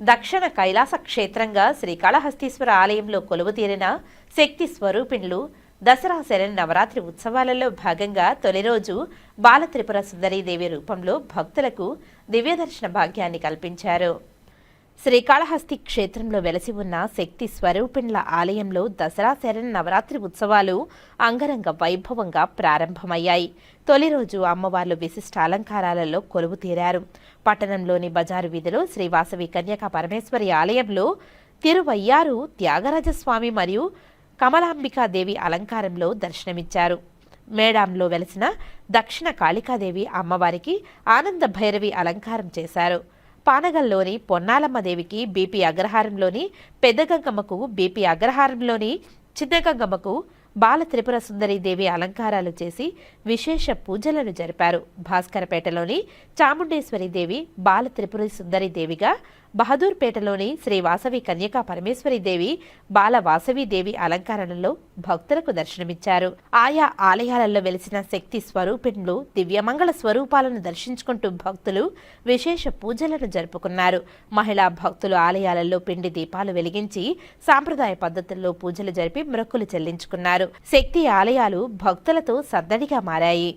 దక్షిణ కైలాస క్షేత్రంగా శ్రీకాళహస్తీశ్వర ఆలయంలో కొలువుతీరిన శక్తి స్వరూపిణులు దసరా శరణ్ నవరాత్రి ఉత్సవాలలో భాగంగా తొలి రోజు బాలత్రిపుర సుందరీదేవి రూపంలో భక్తులకు దివ్యదర్శన భాగ్యాన్ని కల్పించారు. శ్రీకాళహస్తి క్షేత్రంలో వెలసి ఉన్న శక్తి స్వరూపిణుల ఆలయంలో దసరా శరణ్ నవరాత్రి ఉత్సవాలు అంగరంగ వైభవంగా ప్రారంభమయ్యాయి. తొలి రోజు అమ్మవార్లు విశిష్ట అలంకారాలలో కొలువు తీరారు. పట్టణంలోని బజారు వీధిలో శ్రీవాసవి కన్యకా పరమేశ్వరి ఆలయంలో తిరువయ్యారు త్యాగరాజస్వామి మరియు కమలాంబికాదేవి అలంకారంలో దర్శనమిచ్చారు. మేడాంలో వెలసిన దక్షిణ కాళికాదేవి అమ్మవారికి ఆనంద భైరవి అలంకారం చేశారు. పానగల్లోని పొన్నాలమ్మదేవికి బీపీ అగ్రహారంలోని పెద్దగంగమ్మకు బీపీ అగ్రహారంలోని చిన్నగంగమ్మకు బాల త్రిపుర దేవి అలంకారాలు చేసి విశేష పూజలను జరిపారు. భాస్కరపేటలోని చాముండేశ్వరి దేవి బాల త్రిపుర దేవిగా బహదూర్పేటలోని శ్రీ వాసవి కన్యకా పరమేశ్వరి దేవి బాల వాసవి దేవి అలంకరణలో భక్తులకు దర్శనమిచ్చారు. ఆయా ఆలయాలలో వెలిసిన శక్తి స్వరూపిణులు దివ్యమంగళ స్వరూపాలను దర్శించుకుంటూ భక్తులు విశేష పూజలను జరుపుకున్నారు. మహిళా భక్తులు ఆలయాలలో పిండి దీపాలు వెలిగించి సాంప్రదాయ పద్ధతుల్లో పూజలు జరిపి మొక్కులు చెల్లించుకున్నారు. శక్తి ఆలయాలు భక్తులతో సద్దడిగా మారాయి.